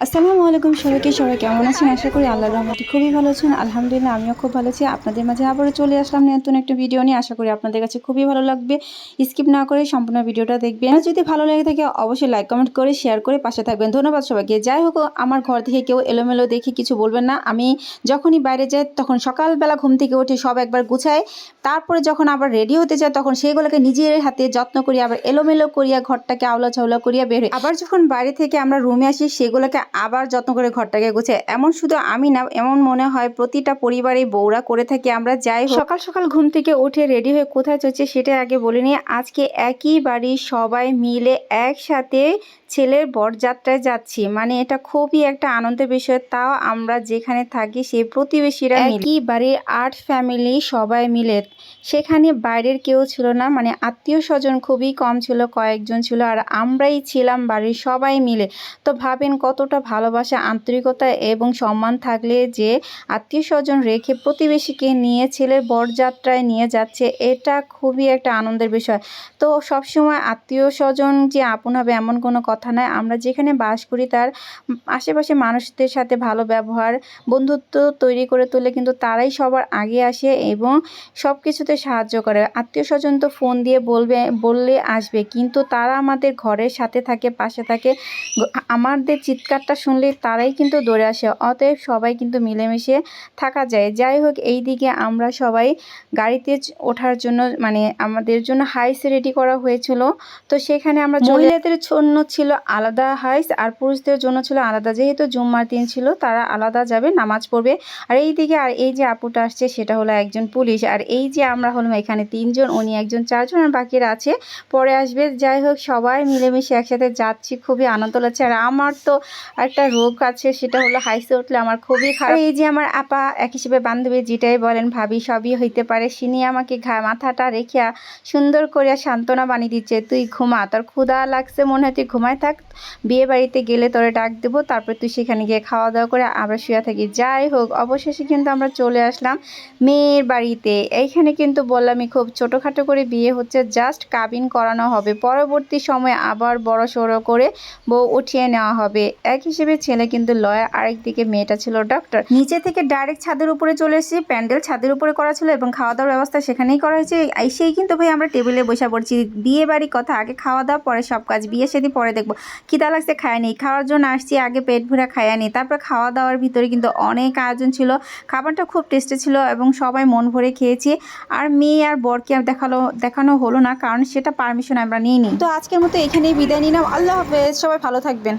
আসসালামু আলাইকুম সবাইকে, সবাই কেমন আছেন? আশা করি আল্লাহ রহমতে খুবই ভালো আছেন। আলহামদুলিল্লাহ, আমিও খুব ভালো আছি। আপনাদের মাঝে আবারও চলে আসলাম নতুন একটা ভিডিও নিয়ে। আশা করি আপনাদের কাছে খুবই ভালো লাগবে। স্কিপ না করে সম্পূর্ণ ভিডিওটা দেখবেন। যদি ভালো লেগে থাকে, অবশ্যই লাইক কমেন্ট করে শেয়ার করে পাশে থাকবেন। ধন্যবাদ সবাইকে। যাই হোক, আমার ঘর থেকে কেউ এলোমেলো দেখে কিছু বলবেন না। আমি যখনই বাইরে যাই, তখন সকালবেলা ঘুম থেকে উঠে সব একবার গুছাই। তারপরে যখন আবার রেডি হতে যায় তখন সেইগুলোকে নিজের হাতে যত্ন করি আবার এলোমেলো করিয়া ঘরটাকে আওলা চাওলা করিয়া বের আবার যখন বাইরে থেকে আমরা রুমে আসি সেগুলোকে আবার যত্ন করে ঘরটাকে গুছিয়ে, এমন শুধু আমি না, এমন মনে হয় প্রতিটা পরিবারে বউরা করে থাকি। আমরা যাই সকাল সকাল ঘুম থেকে উঠে রেডি হয়ে কোথায় চলছে সেটা আগে বলে নিয়ে আজকে একই বাড়ির সবাই মিলে একসাথে ছেলের বরযাত্রায় যাচ্ছি। মানে এটা খুবই একটা আনন্দের বিষয়। তাও আমরা যেখানে থাকি, সেই প্রতিবেশীরা একই বাড়ির আট ফ্যামিলি সবাই মিলে। সেখানে বাইরের কেউ ছিল না মানে আত্মীয় স্বজন খুবই কম ছিল, কয়েকজন ছিল, আর আমরাই ছিলাম বাড়ির সবাই মিলে। তো ভাবেন কতটা ভালোবাসা, আন্তরিকতা এবং সম্মান থাকলে যে আত্মীয় স্বজন রেখে প্রতিবেশীকে নিয়ে ছেলের বরযাত্রায় নিয়ে যাচ্ছে, এটা খুবই একটা আনন্দের বিষয়। তো সবসময় আত্মীয় স্বজন যে আপন হবে, এমন কোনো কথা নয়। আমরা যেখানে বাস করি তার আশেপাশে মানুষদের সাথে ভালো ব্যবহার বন্ধুত্ব তৈরি করে তোলে কিন্তু তারাই সবার আগে আসে এবং সব কিছুতে সাহায্য করে। আত্মীয় স্বজন তো ফোন দিয়ে বলবে বললে আসবে কিন্তু তারা আমাদের ঘরের সাথে থাকে পাশে থাকে। আমাদের চিৎকারটা শুনলে তারাই কিন্তু দৌড়ে আসে অতএব সবাই কিন্তু মিলেমিশে থাকা যায়। যাই হোক এই দিকে আমরা সবাই গাড়িতে ওঠার জন্য মানে আমাদের জন্য হাইস রেডি করা হয়েছিল। তো সেখানে আমরা মহিলাদের জন্য ছিল আলাদা হাইস আর পুরুষদের জন্য ছিল আলাদা। যেহেতু জুম্মার দিন ছিল, তারা আলাদা যাবে, নামাজ পড়বে। আর এই দিকে আর এই যে আপুটা আসছে, সেটা হলো একজন পুলিশ। আর এই যে আমরা হলাম এখানে তিনজন, উনি একজন চারজন আর বাকিরা আছে। পরে আসবে, যাই হোক, সবাই মিলেমিশে একসাথে যাচ্ছি, খুবই আনন্দ লাগছে। আর আমার তো একটা রোগ আছে, সেটা হলো হাইসে উঠলে আমার খুবই খারাপ। এই যে আমার আপা, এক হিসেবে বান্ধবী, যেটাই বলেন ভাবি, সবই হইতে পারে। সিনি আমাকে ঘা, মাথাটা রেখে সুন্দর করে সান্ত্বনা বানিয়ে দিচ্ছে, তুই ঘুমা, তোর ক্ষুধা লাগছে, মনে হয় তুই ঘুমায় থাক, বিয়ে বাড়িতে গেলে তোরে ডাক দেবো, তারপর তুই সেখানে গিয়ে খাওয়া দাওয়া করে আবার শুয়ে থাকি। যাই হোক, অবশেষে কিন্তু আমরা চলে আসলাম মেয়ের বাড়িতে। এইখানে কিন্তু বললামই, খুব ছোটোখাটো করে বিয়ে হচ্ছে, জাস্ট কাবিন করানো হবে। পরবর্তী সময়ে আবার বড় সড়ো করে বউ উঠিয়ে নেওয়া হবে। এক হিসেবে ছেলে কিন্তু লয়ার, আরেক দিকে মেয়েটা ছিল ডক্টর। নিচে থেকে ডাইরেক্ট ছাদের উপরে চলে এসেছি, প্যান্ডেল ছাদের উপরে করা ছিল এবং খাওয়া দাওয়ার ব্যবস্থা সেখানেই করা হয়েছে। সেই কিন্তু ভাই আমরা টেবিলে বসে পড়ছি। বিয়ে বাড়ি কথা, আগে খাওয়া দাওয়া পরে সব কাজ, বিয়ে সেদিন, পরে দেখব। খিদা লাগছে, খায় নেই খাওয়ার জন্য আসছি, আগে পেট ভরে খায়া নেই তারপর খাওয়া দাওয়ার ভিতরে কিন্তু অনেক আয়োজন ছিল। খাবারটা খুব টেস্টি ছিল এবং সবাই মন ভরে খেয়েছি। আর মেয়ে আর বরকে আর দেখাল, দেখানো হলো না, কারণ সেটা পারমিশন আমরা নিই নি তো আজকের মতো এখানেই বিদায় নিলাম। আল্লাহ হাফেজ, সবাই ভালো থাকবেন।